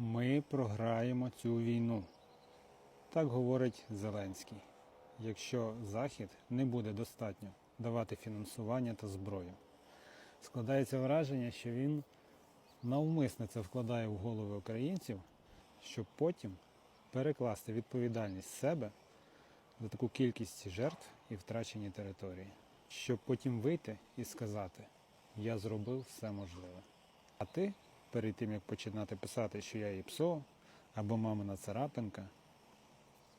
Ми програємо цю війну. Так говорить Зеленський. Якщо Захід не буде достатньо давати фінансування та зброю. Складається враження, що він навмисне це вкладає в голови українців, щоб потім перекласти відповідальність себе за таку кількість жертв і втрачені території, щоб потім вийти і сказати: Я зробив все можливе. А ти, перед тим як починати писати, що я є псо або мамина царапинка,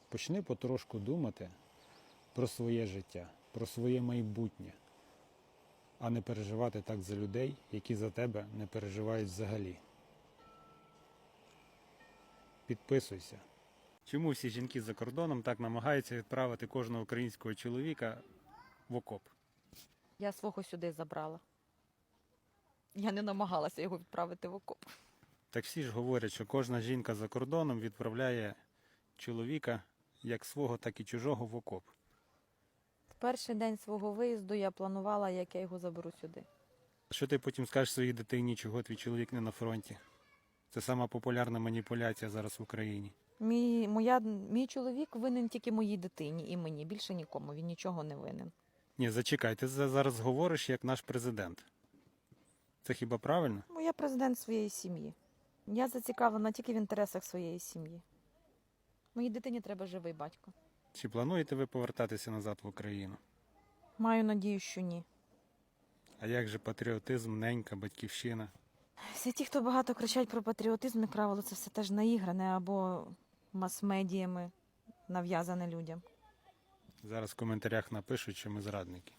почни потрошку думати про своє життя, про своє майбутнє, а не переживати так за людей, які за тебе не переживають взагалі. Підписуйся. Чому всі жінки за кордоном так намагаються відправити кожного українського чоловіка в окоп? Я свого сюди забрала. Я не намагалася його відправити в окоп. Так всі ж говорять, що кожна жінка за кордоном відправляє чоловіка як свого, так і чужого в окоп. В перший день свого виїзду я планувала, як я його заберу сюди. Що ти потім скажеш своїй дитині, чого твій чоловік не на фронті? Це сама популярна маніпуляція зараз в Україні. Мій, моя, мій чоловік винен тільки моїй дитині і мені. Більше нікому. Він нічого не винен. Ні, зачекай, ти зараз говориш як наш президент. Це хіба правильно? Ну, я президент своєї сім'ї. Я зацікавлена тільки в інтересах своєї сім'ї. Моїй дитині треба живий батько. Чи плануєте ви повертатися назад в Україну? Маю надію, що ні. А як же патріотизм, ненька, батьківщина? Всі ті, хто багато кричать про патріотизм, як правило, це все теж наігране або мас-медіями нав'язане людям. Зараз в коментарях напишуть, що ми зрадники.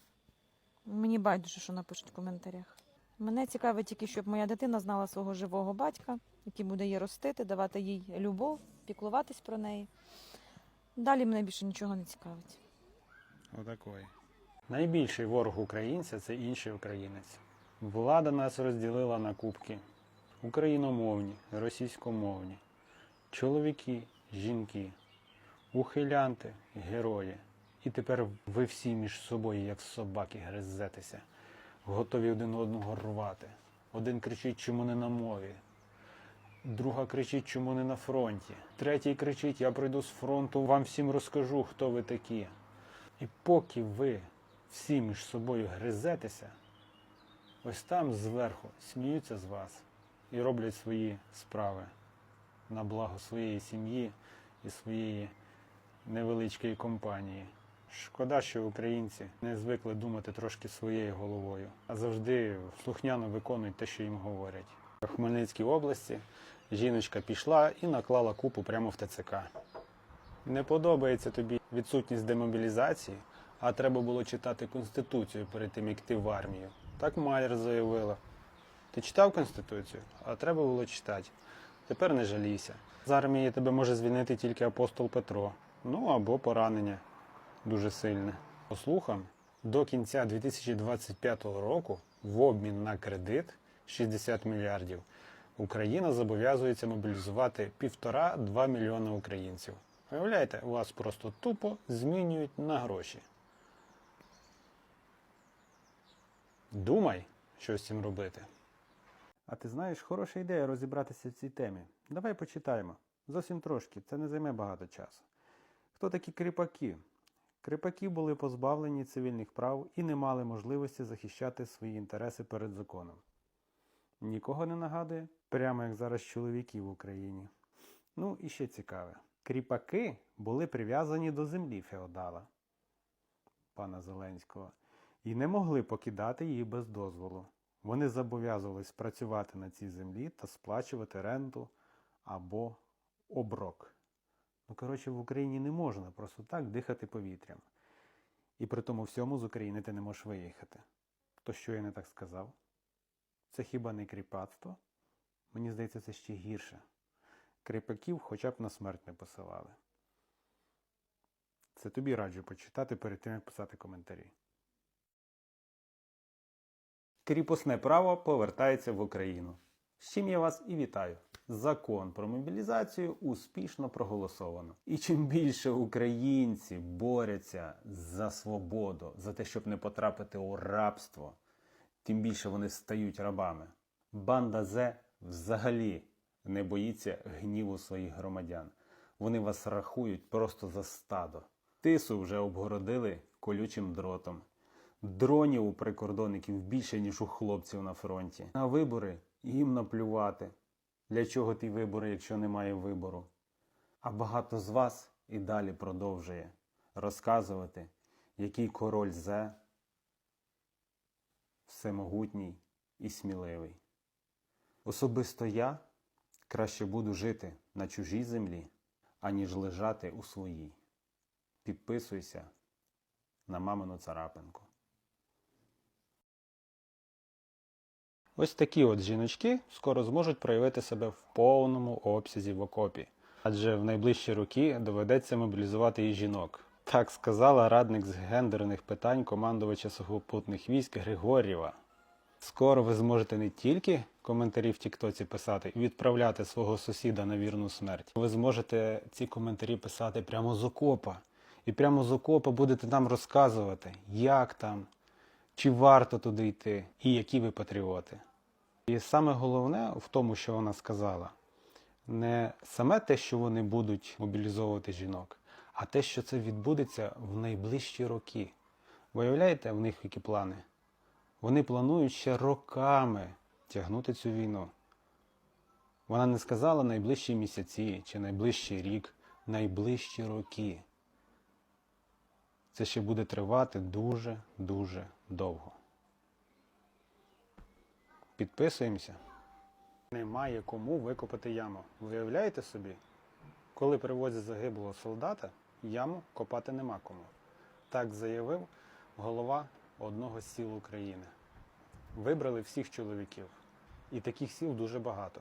Мені байдуже, що напишуть в коментарях. Мене цікавить тільки, щоб моя дитина знала свого живого батька, який буде її ростити, давати їй любов, піклуватись про неї. Далі мене більше нічого не цікавить. Отакої. Найбільший ворог українця це інший українець. Влада нас розділила на кубки: україномовні, російськомовні, чоловіки, жінки, ухилянти, герої. І тепер ви всі між собою, як собаки, гризетеся, готові один одного рвати. Один кричить, чому не на мові. Друга кричить, чому не на фронті. Третій кричить, я прийду з фронту, вам всім розкажу, хто ви такі. І поки ви всі між собою гризетеся, ось там зверху сміються з вас і роблять свої справи на благо своєї сім'ї і своєї невеличкої компанії. Шкода, що українці не звикли думати трошки своєю головою, а завжди слухняно виконують те, що їм говорять. В Хмельницькій області жіночка пішла і наклала купу прямо в ТЦК. Не подобається тобі відсутність демобілізації, а треба було читати Конституцію перед тим, як йти в армію. Так Майер заявила. Ти читав Конституцію, а треба було читати. Тепер не жалійся. З армії тебе може звільнити тільки апостол Петро. Ну або поранення дуже сильне. По слухам, до кінця 2025 року в обмін на кредит 60 мільярдів Україна зобов'язується мобілізувати півтора-два мільйона українців. Уявляєте, вас просто тупо змінюють на гроші. Думай, що з цим робити. А ти знаєш, хороша ідея розібратися в цій темі. Давай почитаємо. Зовсім трошки, це не займе багато часу. Хто такі кріпаки? Кріпаки були позбавлені цивільних прав і не мали можливості захищати свої інтереси перед законом. Нікого не нагадує, прямо як зараз чоловіки в Україні. Ну і ще цікаве. Кріпаки були прив'язані до землі феодала пана Зеленського і не могли покидати її без дозволу. Вони зобов'язувались працювати на цій землі та сплачувати ренту або оброк. Ну, коротше, в Україні не можна просто так дихати повітрям. І при тому всьому з України ти не можеш виїхати. То що я не так сказав? Це хіба не кріпацтво? Мені здається, це ще гірше. Кріпаків хоча б на смерть не посилали. Це тобі раджу почитати перед тим, як писати коментарі. Кріпосне право повертається в Україну. З чим я вас і вітаю. Закон про мобілізацію успішно проголосовано. І чим більше українці борються за свободу, за те, щоб не потрапити у рабство, тим більше вони стають рабами. Банда Зе взагалі не боїться гніву своїх громадян. Вони вас рахують просто за стадо. Тису вже обгородили колючим дротом. Дронів у прикордонників більше, ніж у хлопців на фронті. На вибори їм наплювати. Для чого ті вибори, якщо немає вибору? А багато з вас і далі продовжує розказувати, який король Зе всемогутній і сміливий. Особисто я краще буду жити на чужій землі, аніж лежати у своїй. Підписуйся на мамину царапинку. Ось такі от жіночки скоро зможуть проявити себе в повному обсязі в окопі, адже в найближчі роки доведеться мобілізувати і жінок. Так сказала радник з гендерних питань командувача сухопутних військ Григорєва. Скоро ви зможете не тільки коментарі в Тіктоці писати і відправляти свого сусіда на вірну смерть. Ви зможете ці коментарі писати прямо з окопа. І прямо з окопа будете нам розказувати, як там, чи варто туди йти, і які ви патріоти. І саме головне в тому, що вона сказала, не саме те, що вони будуть мобілізовувати жінок, а те, що це відбудеться в найближчі роки. Виявляєте, в них які плани? Вони планують ще роками тягнути цю війну. Вона не сказала найближчі місяці чи найближчий рік, найближчі роки. Це ще буде тривати дуже-дуже довго. Підписуємося. Немає кому викопати яму. Виявляєте собі? Коли привозять загиблого солдата, яму копати нема кому. Так заявив голова одного з сіл України. Вибрали всіх чоловіків. І таких сіл дуже багато.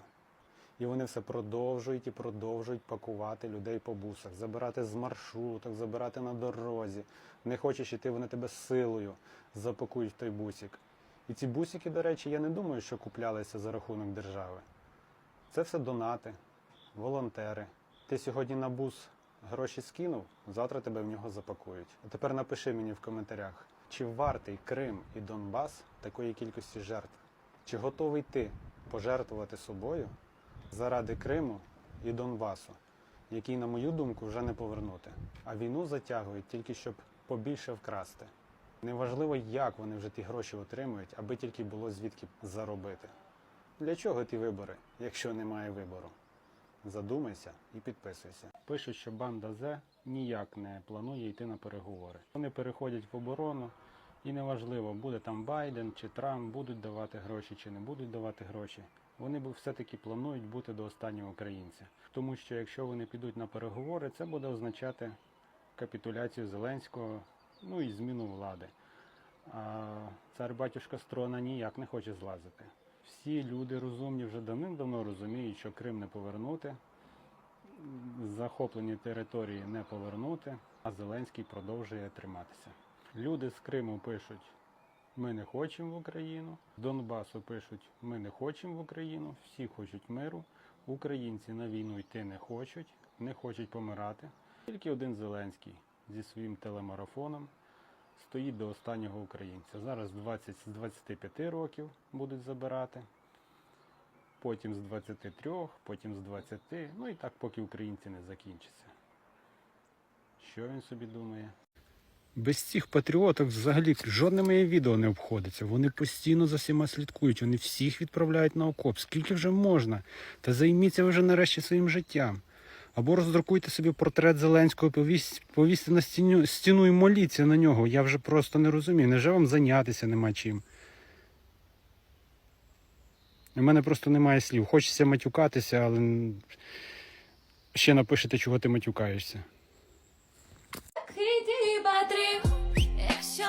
І вони все продовжують і продовжують пакувати людей по бусах, забирати з маршруток, забирати на дорозі. Не хочеш іти, вони тебе силою запакують в той бусик. І ці бусики, до речі, я не думаю, що куплялися за рахунок держави. Це все донати, волонтери. Ти сьогодні на бус гроші скинув, завтра тебе в нього запакують. А тепер напиши мені в коментарях, чи вартий Крим і Донбас такої кількості жертв? Чи готовий ти пожертвувати собою заради Криму і Донбасу, який, на мою думку, вже не повернути. А війну затягують тільки щоб побільше вкрасти. Неважливо, як вони вже ті гроші отримують, аби тільки було звідки заробити. Для чого ті вибори, якщо немає вибору? Задумайся і підписуйся. Пишуть, що банда З ніяк не планує йти на переговори. Вони переходять в оборону, і неважливо, буде там Байден чи Трамп, будуть давати гроші чи не будуть давати гроші. Вони все-таки планують бути до останнього українця. Тому що якщо вони підуть на переговори, це буде означати капітуляцію Зеленського, ну і зміну влади. Цар батюшка з трона ніяк не хоче злазити. Всі люди розумні вже давним-давно розуміють, що Крим не повернути, захоплені території не повернути, а Зеленський продовжує триматися. Люди з Криму пишуть: ми не хочемо в Україну. З Донбасу пишуть: ми не хочемо в Україну, всі хочуть миру. Українці на війну йти не хочуть, не хочуть помирати. Тільки один Зеленський зі своїм телемарафоном стоїть до останнього українця. Зараз 20 з 25 років будуть забирати, потім з 23, потім з 20, ну і так, поки українці не закінчаться. Що він собі думає? Без цих патріоток взагалі жодне моє відео не обходиться. Вони постійно за всіма слідкують, вони всіх відправляють на окоп. Скільки вже можна? Та займіться вже нарешті своїм життям. Або роздрукуйте собі портрет Зеленського, повісь- повісьте на стіну, стіну і моліться на нього. Я вже просто не розумію. Невже вам зайнятися нема чим? У мене просто немає слів. Хочеться матюкатися, але ще напишете, чого ти матюкаєшся. Ти патріот, якщо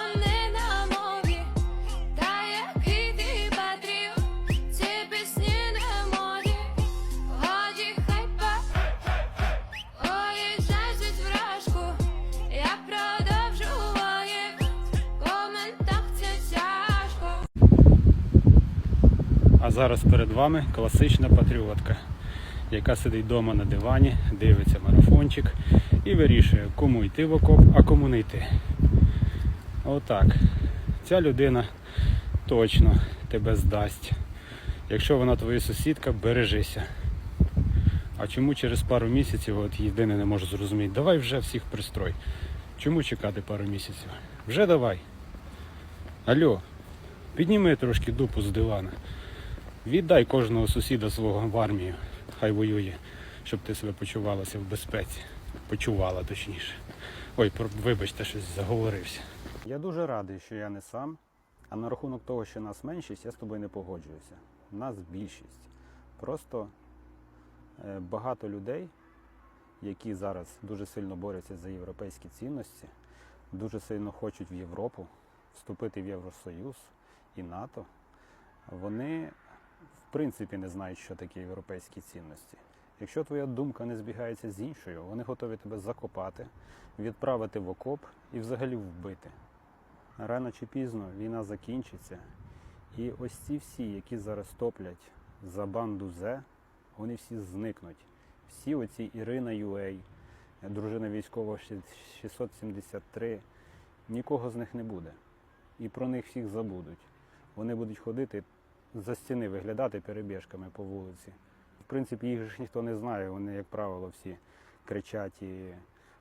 Зараз перед вами класична патріотка, яка сидить вдома на дивані, дивиться марафончик і вирішує, кому йти в окоп, а кому не йти. Отак. Ця людина точно тебе здасть. Якщо вона твоя сусідка, бережися. А чому через пару місяців, от єдине не можу зрозуміти, давай вже всіх пристрой. Чому чекати пару місяців? Вже давай. Алло, підніми трошки дупу з дивана. Віддай кожного сусіда свого в армію, хай воює, щоб ти себе почувалася в безпеці. Почувала точніше. Ой, вибачте, щось заговорився. Я дуже радий, що я не сам. А на рахунок того, що нас меншість, я з тобою не погоджуюся. Нас більшість. Просто е, багато людей, які зараз дуже сильно борються за європейські цінності, дуже сильно хочуть в Європу вступити в Євросоюз і НАТО, вони принципі не знають, що таке європейські цінності. Якщо твоя думка не збігається з іншою, вони готові тебе закопати, відправити в окоп і взагалі вбити. Рано чи пізно війна закінчиться, і ось ці всі, які зараз топлять за банду Зе, вони всі зникнуть. Всі оці Ірина Юей, дружина військового 673, нікого з них не буде. І про них всіх забудуть. Вони будуть ходити за стіни, виглядати перебіжками по вулиці. В принципі, їх ж ніхто не знає, вони, як правило, всі кричать і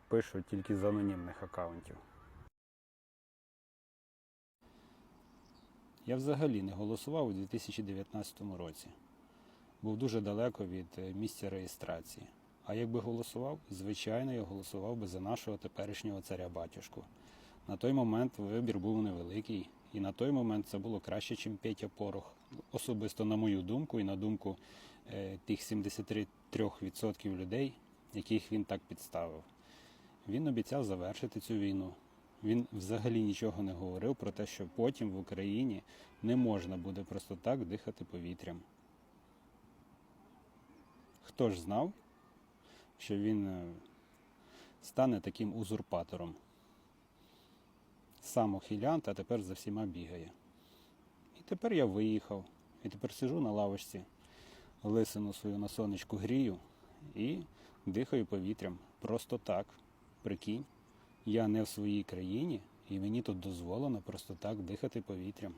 пишуть тільки з анонімних аккаунтів. Я взагалі не голосував у 2019 році. Був дуже далеко від е, місця реєстрації. А якби голосував, звичайно, я голосував би за нашого теперішнього царя батюшку. На той момент вибір був невеликий, і на той момент це було краще, ніж Петя Порох. Особисто на мою думку і на думку е, тих 73% людей, яких він так підставив. Він обіцяв завершити цю війну. Він взагалі нічого не говорив про те, що потім в Україні не можна буде просто так дихати повітрям. Хто ж знав, що він е, стане таким узурпатором? Сам охілянт, а тепер за всіма бігає. І тепер я виїхав. І тепер сижу на лавочці, лисину свою на сонечку грію і дихаю повітрям. Просто так. Прикинь, я не в своїй країні, і мені тут дозволено просто так дихати повітрям.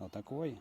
Отакої.